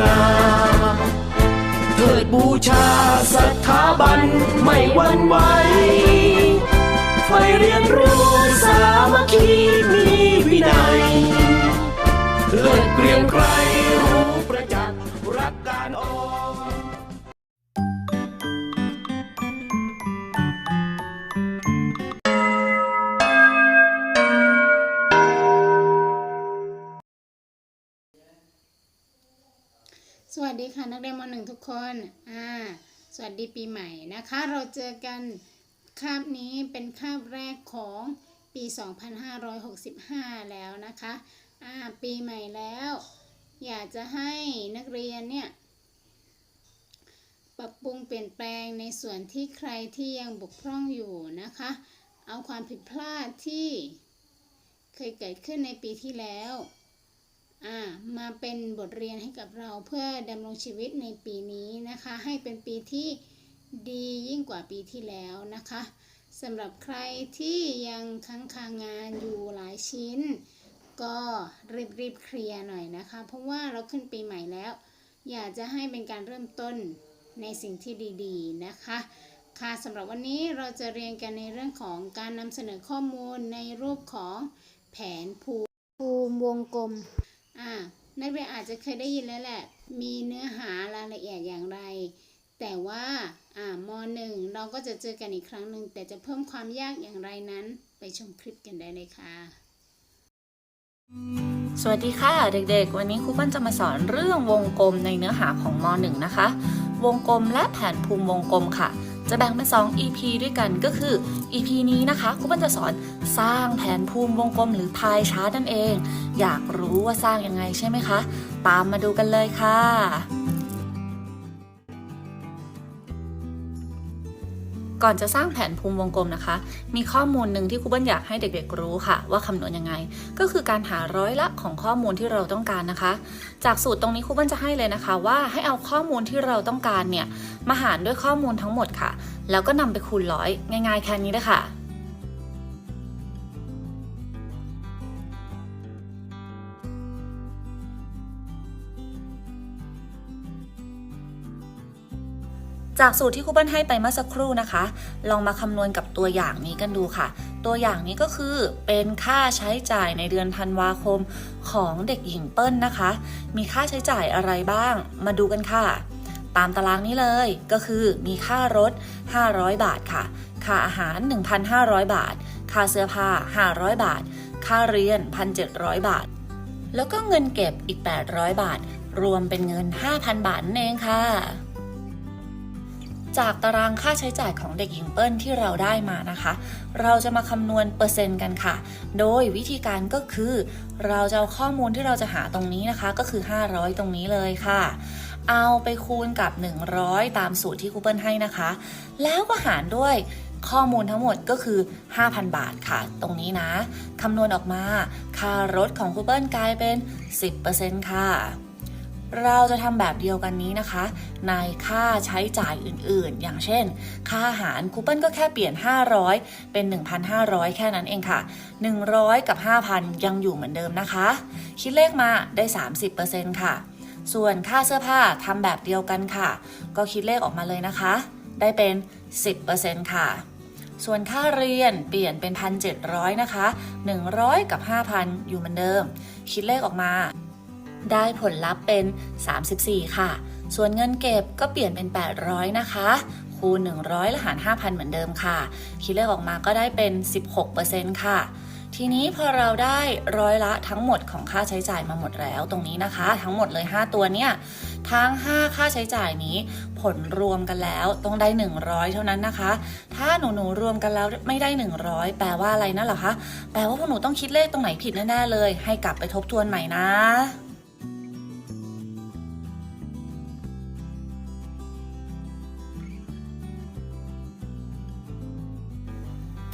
งาเถิดบูชาสถาบันไม่หวั่นไหวไฟเรียนรู้สามัคคีมี เรียนมหนึ่งทุกคน อ่า สวัสดีปีใหม่นะคะ เราเจอกันคาบนี้เป็นคาบแรกของปี 2565 แล้วนะคะ อ่า ปีใหม่แล้ว อยากจะให้นักเรียนเนี่ย ปรับปรุงเปลี่ยนแปลงในส่วนที่ใครที่ยังบกพร่องอยู่นะคะ เอาความผิดพลาดที่เคยเกิดขึ้นในปีที่แล้ว มาเป็นบทเรียนให้กับเราเพื่อดำรงชีวิตในปีนี้นะคะ ให้เป็นปีที่ดียิ่งกว่าปีที่แล้วนะคะสำหรับใครที่ยังค้างคางานอยู่หลายชิ้น ก็รีบรีบเคลียร์หน่อยนะคะ เพราะว่าเราขึ้นปีใหม่แล้ว อยากจะให้เป็นการเริ่มต้นในสิ่งที่ดีๆนะคะ ค่ะสำหรับวันนี้เราจะเรียนกันในเรื่องของการนำเสนอข้อมูลในรูปของแผนภูมิวงกลม อ่านักเรียนอาจจะเคยได้ยินแล้วแหละ มีเนื้อหารายละเอียดอย่างไร แต่ว่าอ่ามหนึ่งเราก็จะเจอกันอีกครั้งหนึ่ง แต่จะเพิ่มความยากอย่างไรนั้น ไปชมคลิปกันได้เลยค่ะ สวัสดีค่ะเด็กๆ วันนี้ครูปิ้ลจะมาสอนเรื่องวงกลมในเนื้อหาของม .1 นะคะ วงกลมและแผนภูมิวงกลมค่ะ จะแบ่งเป็น 2 EP ด้วยกันก็คือ EP นี้นะคะครูเปิ้ลจะสอนสร้างแผนภูมิวงกลมหรือพายชาร์ตนั่นเอง อยากรู้ว่าสร้างยังไงใช่ไหมคะ ตามมาดูกันเลยค่ะ ก่อนจะสร้างแผนภูมิวงกลมนะคะ มีข้อมูลหนึ่งที่ครูเบิ้ลอยากให้เด็กๆรู้ค่ะ ว่าคำนวณยังไง ก็คือการหาร้อยละของข้อมูลที่เราต้องการนะคะ จากสูตรตรงนี้ครูเบิ้ลจะให้เลยนะคะ ว่าให้เอาข้อมูลที่เราต้องการเนี่ยมาหารด้วยข้อมูลทั้งหมดค่ะ แล้วก็นำไปคูณร้อยง่าย ๆ แค่นี้เลยค่ะ จากสูตรที่ครูเปิ้ลให้ไปเมื่อสักครู่นะคะ ลองมาคำนวณกับตัวอย่างนี้กันดูค่ะ ตัวอย่างนี้ก็คือเป็นค่าใช้จ่ายในเดือนธันวาคมของเด็กหญิงเปิ้ลนะคะ มีค่าใช้จ่ายอะไรบ้าง มาดูกันค่ะ ตามตารางนี้เลยก็คือมีค่ารถ 500 บาทค่ะ ค่าอาหาร 1,500 บาท ค่าเสื้อผ้า 500 บาท ค่าเรียน 1,700 บาท แล้วก็เงินเก็บอีก 800 บาท รวมเป็นเงิน 5,000 บาทนั่นเองค่ะ จากตารางค่าใช้จ่ายของเด็กหญิงเปิ้ลที่เราได้มานะคะ เราจะมาคำนวณเปอร์เซ็นต์กันค่ะ โดยวิธีการก็คือ เราจะเอาข้อมูลที่เราจะหาตรงนี้นะคะ ก็คือ 500 ตรงนี้เลยค่ะ เอาไปคูณกับ 100 ตามสูตรที่ครูเปิ้ลให้นะคะ แล้วก็หารด้วยข้อมูลทั้งหมดก็คือ 5,000 บาทค่ะ ตรงนี้นะ คำนวณออกมา ค่ารถของคูเปิ้ลกลายเป็น 10%ค่ะ เราจะทำแบบเดียวกันนี้นะคะ ในค่าใช้จ่ายอื่นๆ อย่างเช่น ค่าอาหารคูเปิลก็แค่เปลี่ยน 500 เป็น 1,500 แค่นั้นเองค่ะ 100 กับ 5,000 ยังอยู่เหมือนเดิมนะคะ คิดเลขมาได้ 30%ค่ะ ส่วนค่าเสื้อผ้าทำแบบเดียวกันค่ะ ก็คิดเลขออกมาเลยนะคะ ได้เป็น 10%ค่ะส่วนค่าเรียนเปลี่ยนเป็น 1,700 นะคะ 100 กับ 5,000 อยู่เหมือนเดิม คิดเลขออกมา ได้ผลลัพธ์เป็น 34 ค่ะ ส่วนเงินเก็บก็เปลี่ยนเป็น 800 นะคะคูณ100 และหาร 5,000 เหมือนเดิมค่ะ คิดเลขออกมาก็ได้เป็น 16%ค่ะทีนี้พอเราได้ร้อยละทั้งหมดของค่าใช้จ่ายมาหมดแล้วตรงนี้นะคะ ทั้งหมดเลย 5 ตัวเนี่ยทั้ง 5 ค่าใช้จ่ายนี้ ผลรวมกันแล้วต้องได้ 100 เท่านั้นนะคะ ถ้าหนูหนูๆรวมกันแล้วไม่ได้ 100 แปลว่าอะไรนั่นหรอคะแปลว่าพวกหนูต้องคิดเลขตรงไหนผิดแน่ๆเลย ให้กลับไปทบทวนใหม่นะ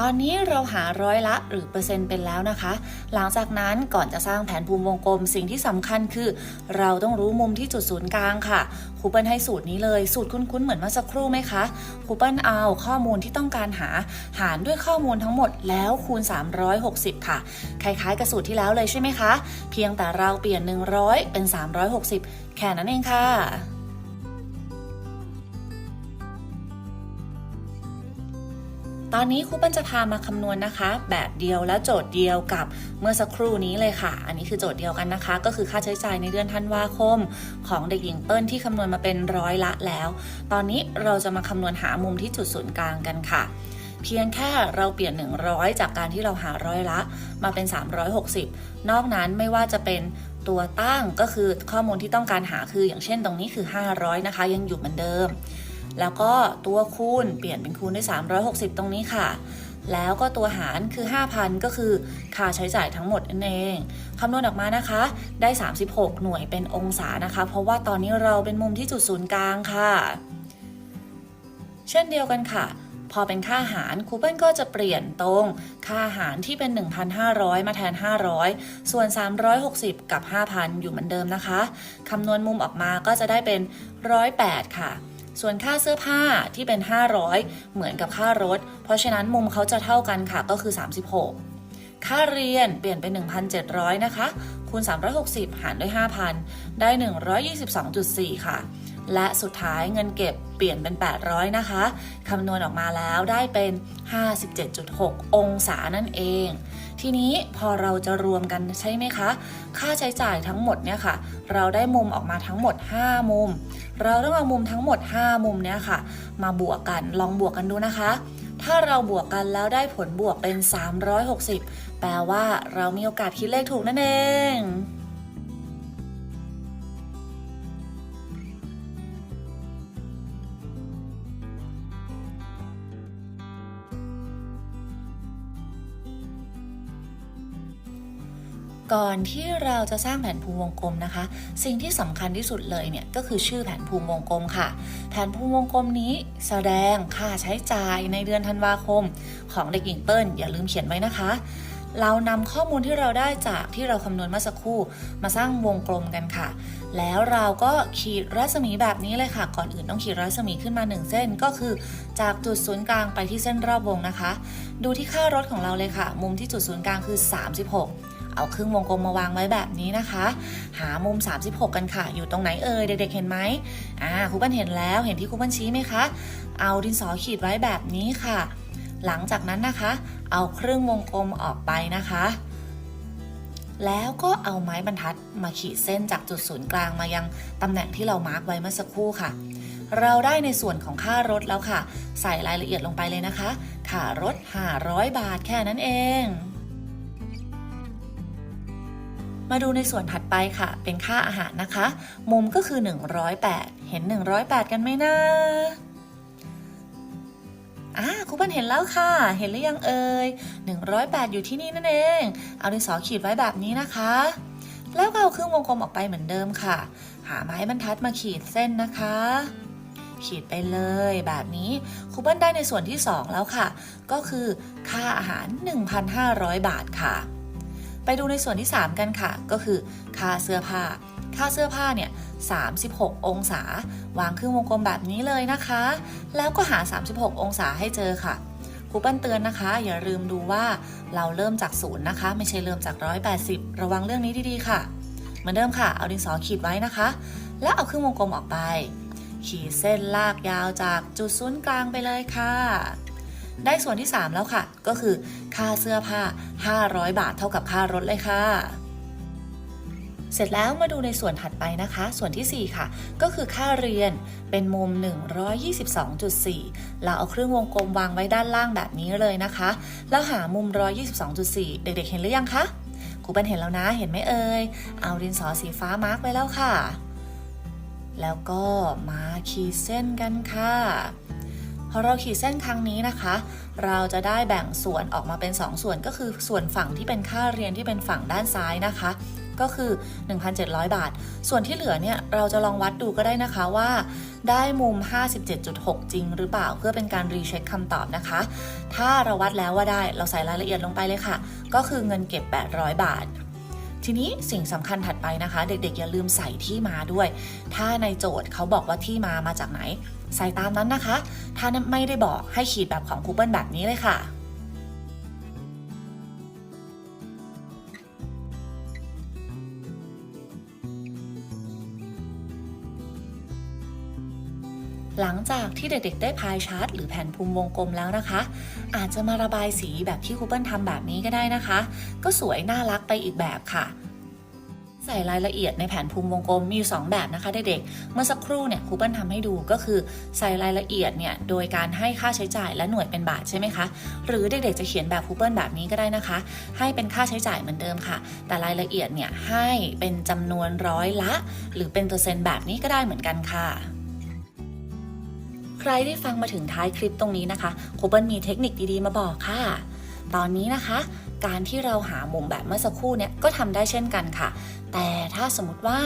ตอนนี้เราหาร้อยละหรือเปอร์เซ็นต์เป็นแล้วนะคะ หลังจากนั้นก่อนจะสร้างแผนภูมิวงกลมสิ่งที่สำคัญคือ เราต้องรู้มุมที่จุดศูนย์กลางค่ะครูเปิลให้สูตรนี้เลย สูตรคุ้นๆเหมือนเมื่อสักครู่ไหมคะครูเปิลเอาข้อมูลที่ต้องการหา หารด้วยข้อมูลทั้งหมดแล้วคูณ 360 ค่ะ คล้ายๆกับสูตรที่แล้วเลยใช่ไหมคะ เพียงแต่เราเปลี่ยน 100 เป็น 360 แค่นั้นเองค่ะ ตอนนี้ครูเปิ้ลจะพามาคำนวณนะคะ แบบเดียวและโจทย์เดียวกับเมื่อสักครู่นี้เลยค่ะ อันนี้คือโจทย์เดียวกันนะคะ ก็คือค่าใช้จ่ายในเดือนธันวาคม ของเด็กหญิงเปิ้ลที่คำนวณมาเป็นร้อยละแล้ว ตอนนี้เราจะมาคำนวณหามุมที่จุดศูนย์กลางกันค่ะ เพียงแค่เราเปลี่ยน 100 จากการที่เราหาร้อยละ มาเป็น 360 นอกนั้นไม่ว่าจะเป็นตัวตั้งก็คือข้อมูลที่ต้องการหาคืออย่างเช่น ตรงนี้คือ 500 นะคะ ยังอยู่เหมือนเดิม แล้วก็ตัวคูณเปลี่ยนเป็นคูณด้วย 360 ตรงนี้ค่ะ แล้วก็ตัวหารคือ 5,000 ก็คือค่าใช้จ่ายทั้งหมดนั่นเอง คำนวณออกมานะคะ ได้ 36 หน่วยเป็นองศานะคะ เพราะว่าตอนนี้เราเป็นมุมที่จุดศูนย์กลางค่ะ เช่นเดียวกันค่ะพอเป็นค่าหารคูเปิลก็จะเปลี่ยนตรง ค่าหารที่เป็น 1,500 มาแทน 500 ส่วน 360 กับ 5,000 อยู่เหมือนเดิมนะคะ คำนวณมุมออกมาก็จะได้เป็น 108 ค่ะ ส่วนค่าเสื้อผ้าที่เป็น 500 เหมือนกับค่ารถ เพราะฉะนั้นมุมเขาจะเท่ากันค่ะก็คือ 36 ค่าเรียนเปลี่ยนเป็น 1,700 นะคะ คูณ 360 หารด้วย 5,000 ได้ 122.4 ค่ะ และสุดท้ายเงินเก็บเปลี่ยนเป็น 800 นะคะ คำนวณออกมาแล้วได้เป็น 57.6 องศานั่นเอง ทีนี้พอเราจะรวมกันใช่ไหมคะ ค่าใช้จ่ายทั้งหมดเนี่ยค่ะ เราได้มุมออกมาทั้งหมด 5 มุม เราต้องเอามุมทั้งหมด 5 มุมเนี่ยค่ะ มาบวกกัน ลองบวกกันดูนะคะถ้าเราบวกกันแล้วได้ผลบวกเป็น 360 แปลว่าเรามีโอกาสคิดเลขถูกนั่นเอง ก่อนที่เราจะสร้างแผนภูมิวงกลมนะคะ สิ่งที่สำคัญที่สุดเลยเนี่ยก็คือชื่อแผนภูมิวงกลมค่ะ แผนภูมิวงกลมนี้แสดงค่าใช้จ่ายในเดือนธันวาคม ของเด็กหญิงเปิ้ลอย่าลืมเขียนไว้นะคะ เรานำข้อมูลที่เราได้จากที่เราคำนวณเมื่อสักครู่ มาสร้างวงกลมกันค่ะ แล้วเราก็ขีดรัศมีแบบนี้เลยค่ะ ก่อนอื่นต้องขีดรัศมีขึ้นมา 1 เส้นก็คือ จากจุดศูนย์กลางไปที่เส้นรอบวงนะคะ ดูที่ค่ารถของเราเลยค่ะ มุมที่จุดศูนย์กลางคือ 36 เอาครึ่งวงกลมมาวางไว้แบบนี้นะคะ หามุม 36 กันค่ะ อยู่ตรงไหนเอ่ยเด็กๆเห็นไหมอ่าครูเปิ้ลเห็นแล้วเห็นที่ครูเปิ้ลชี้ไหมคะ เอาดินสอขีดไว้แบบนี้ค่ะ หลังจากนั้นนะคะ เอาครึ่งวงกลมออกไปนะคะ แล้วก็เอาไม้บรรทัดมาขีดเส้นจากจุดศูนย์กลางมายังตำแหน่งที่เรามาร์กไว้เมื่อสักครู่ค่ะเราได้ในส่วนของค่ารถแล้วค่ะ ใส่รายละเอียดลงไปเลยนะคะ ค่ารถ 500 บาทแค่นั้นเอง มาดูในส่วนถัดไปค่ะ เป็นค่าอาหารนะคะ มุมก็คือ 108 เห็น 108 กันไหมนะอ่าครูเปิ้ลเห็นแล้วค่ะ เห็นหรือยังเอ่ย108 อยู่ที่นี่นั่นเอง เอาดินสอขีดไว้แบบนี้นะคะ แล้วก็เอาครึ่งวงกลมออกไปเหมือนเดิมค่ะ หาไม้บรรทัดมาขีดเส้นนะคะ ขีดไปเลยแบบนี้ครูเปิ้ลได้ในส่วนที่ 2 แล้วค่ะ ก็คือค่าอาหาร 1,500 บาทค่ะ ไปดูในส่วนที่ 3 กันค่ะ ก็คือค่าเสื้อผ้า ค่าเสื้อผ้าเนี่ย 36 องศา วางครึ่งวงกลมแบบนี้เลยนะคะ แล้วก็หา 36 องศาให้เจอค่ะครูเปิ้ลเตือนนะคะ อย่าลืมดูว่าเราเริ่มจากศูนย์นะคะ ไม่ใช่เริ่มจาก 180 ระวังเรื่องนี้ดีๆค่ะ เหมือนเดิมค่ะ เอาดินสอขีดไว้นะคะ แล้วเอาครึ่งวงกลมออกไป ขีดเส้นลากยาวจากจุดศูนย์กลางไปเลยค่ะ ได้ส่วนที่ 3 แล้วค่ะ ก็คือ ค่าเสื้อผ้า 500 บาทเท่ากับค่ารถเลยค่ะ เสร็จแล้วมาดูในส่วนถัดไปนะคะ ส่วนทีสี่ 4 ค่ะ ก็คือค่าเรียนเป็นมุม 122.4 เราเอาเครื่องวงกลมวางไว้ด้านล่างแบบนี้เลยนะคะ แล้วหามุม 122.4 เด็กๆ เห็นหรือยังคะครูเปิ้ลเห็นแล้วนะ เห็นไหมเอ่ย เอาดินสอสีฟ้ามาร์กไว้แล้วค่ะ แล้วก็มาขีดเส้นกันค่ะ อเราขีดเส้นครั้งนี้นะคะ เราจะได้แบ่งส่วนออกมาเป็น 2 ส่วนก็คือส่วนฝั่งที่เป็นค่าเรียนที่เป็นฝั่งด้านซ้ายนะคะ ก็คือ 1,700 บาท ส่วนที่เหลือเนี่ยเราจะลองวัดดูก็ได้นะคะว่า ได้มุม 57.6 จริงหรือเปล่าเพื่อเป็นการรีเช็คคำตอบนะคะ ถ้าเราวัดแล้วว่าได้เราใส่รายละเอียดลงไปเลยค่ะ ก็คือเงินเก็บ 800 บาท ทีนี้สิ่งสำคัญถัดไปนะคะ เด็กๆ อย่าลืมใส่ที่มาด้วย ถ้าในโจทย์เขาบอกว่าที่มามาจากไหน ใส่ตามนั้นนะคะ ถ้าไม่ได้บอกให้ขีดแบบของคูเปิลแบบนี้เลยค่ะ หลังจากที่เด็กๆ ได้พายชาร์ตหรือแผ่นภูมิวงกลมแล้วนะคะ อาจจะมาระบายสีแบบที่ครูเปิลทำแบบนี้ก็ได้นะคะ ก็สวยน่ารักไปอีกแบบค่ะ ใส่รายละเอียดในแผนภูมิวงกลมมีอยู่สองแบบนะคะเด็กๆ เมื่อสักครู่เนี่ยครูเปิลทำให้ดูก็คือใส่รายละเอียดเนี่ยโดยการให้ค่าใช้จ่ายและหน่วยเป็นบาทใช่ไหมคะ หรือเด็กๆจะเขียนแบบครูเปิลแบบนี้ก็ได้นะคะ ให้เป็นค่าใช้จ่ายเหมือนเดิมค่ะ แต่รายละเอียดเนี่ยให้เป็นจำนวนร้อยละ หรือเป็นเปอร์เซ็นต์แบบนี้ก็ได้เหมือนกันค่ะ รได้ฟังมาถึงท้ายคลิปตรงนี้นะคะครูเปิลมีเทคนิคดีๆมาบอกค่ะ ตอนนี้นะคะ การที่เราหามุมแบบเมื่อสักครู่เนี่ยก็ทำได้เช่นกันค่ะ แต่ถ้าสมมติว่า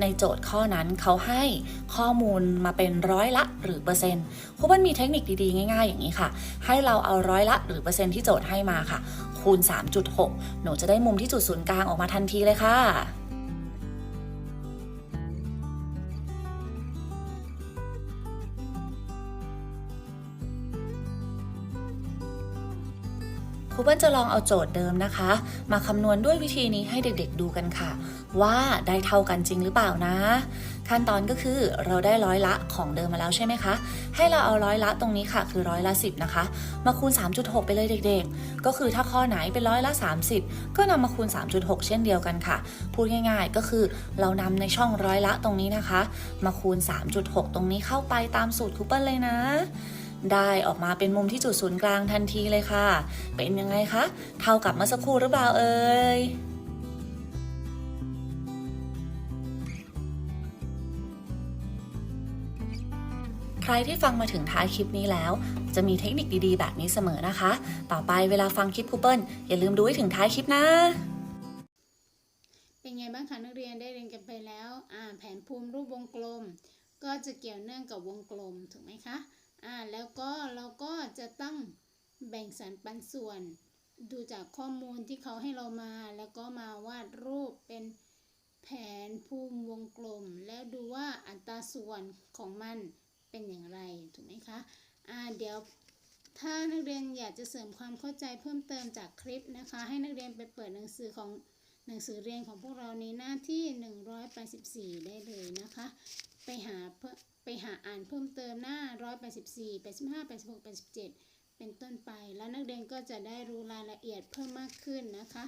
ในโจทย์ข้อนั้นเขาให้ข้อมูลมาเป็นร้อยละหรือเปอร์เซ็นต์ครูเปิลมีเทคนิคดีๆ ง่าย ๆ อย่างนี้ค่ะ ให้เราเอาร้อยละหรือเปอร์เซ็นต์ที่โจทย์ให้มาค่ะ คูณ 3.6 หนูจะได้มุมที่จุดศูนย์กลางออกมาทันทีเลยค่ะ ครูเปิ้ลจะลองเอาโจทย์เดิมนะคะ มาคำนวณด้วยวิธีนี้ให้เด็กๆดูกันค่ะ ว่าได้เท่ากันจริงหรือเปล่านะ ขั้นตอนก็คือเราได้ร้อยละของเดิมมาแล้วใช่ไหมคะ ให้เราเอาร้อยละตรงนี้ค่ะ คือร้อยละ10นะคะ มาคูณ 3.6 ไปเลยเด็กๆ ก็คือถ้าข้อไหนเป็นร้อยละ 30 ก็นำมาคูณ 3.6 เช่นเดียวกันค่ะ พูดง่ายๆก็คือเรานำในช่องร้อยละตรงนี้นะคะ มาคูณ 3.6 ตรงนี้เข้าไปตามสูตรครูเปิ้ลเลยนะ ได้ออกมาเป็นมุมที่จุดศูนย์กลางทันทีเลยค่ะ เป็นยังไงคะ เท่ากับเมื่อสักครู่หรือเปล่าเอ่ยใครที่ฟังมาถึงท้ายคลิปนี้แล้ว จะมีเทคนิคดีๆ แบบนี้เสมอนะคะ ต่อไปเวลาฟังคลิปคูเปิลอย่าลืมดูให้ถึงท้ายคลิปนะ เป็นไงบ้างคะนักเรียนได้เรียนกันไปแล้ว อ่า แผนภูมิรูปวงกลม ก็จะเกี่ยวเนื่องกับวงกลมถูกไหมคะ อ่าแล้วก็เราก็จะต้องแบ่งสรรปันส่วน ดูจากข้อมูลที่เขาให้เรามา แล้วก็มาวาดรูปเป็นแผนภูมิวงกลม แล้วดูว่าอัตราส่วนของมันเป็นอย่างไรถูกไหมคะอ่าเดี๋ยวถ้านักเรียนอยากจะเสริมความเข้าใจเพิ่มเติมจากคลิปนะคะ ให้นักเรียนไปเปิดหนังสือของ หนังสือเรียนของพวกเราในหน้าที่ 184 ได้เลยนะคะ ไปหาเพิ่มไปหาอ่านเพิ่มเติมหน้า 184 85 86 87 เป็นต้นไป แล้วนักเรียนก็จะได้รู้รายละเอียดเพิ่มมากขึ้นนะคะ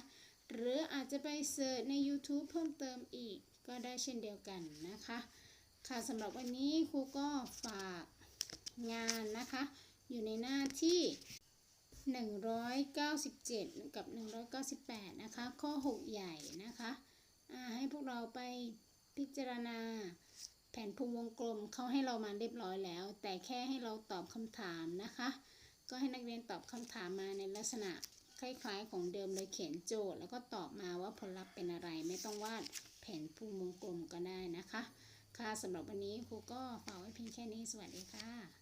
หรืออาจจะไปเสิร์ชใน YouTube เพิ่มเติมอีกก็ได้เช่นเดียวกันนะคะ ค่ะสำหรับวันนี้ครูก็ฝากงานนะคะ อยู่ในหน้าที่ 197 กับ 198 นะคะ ข้อ 6 ใหญ่นะคะให้พวกเราไปพิจารณาแผนภูมิวงกลมเขาให้เรามาเรียบร้อยแล้ว แต่แค่ให้เราตอบคำถามนะคะ ก็ให้นักเรียนตอบคำถามมาในลักษณะคล้ายๆ ของเดิมเลยเขียนโจทย์ แล้วก็ตอบมาว่าผลลัพธ์เป็นอะไร ไม่ต้องวาดแผนภูมิวงกลมก็ได้นะคะ ค่ะสำหรับวันนี้ครูก็ฝากไว้เพียงแค่นี้สวัสดีค่ะ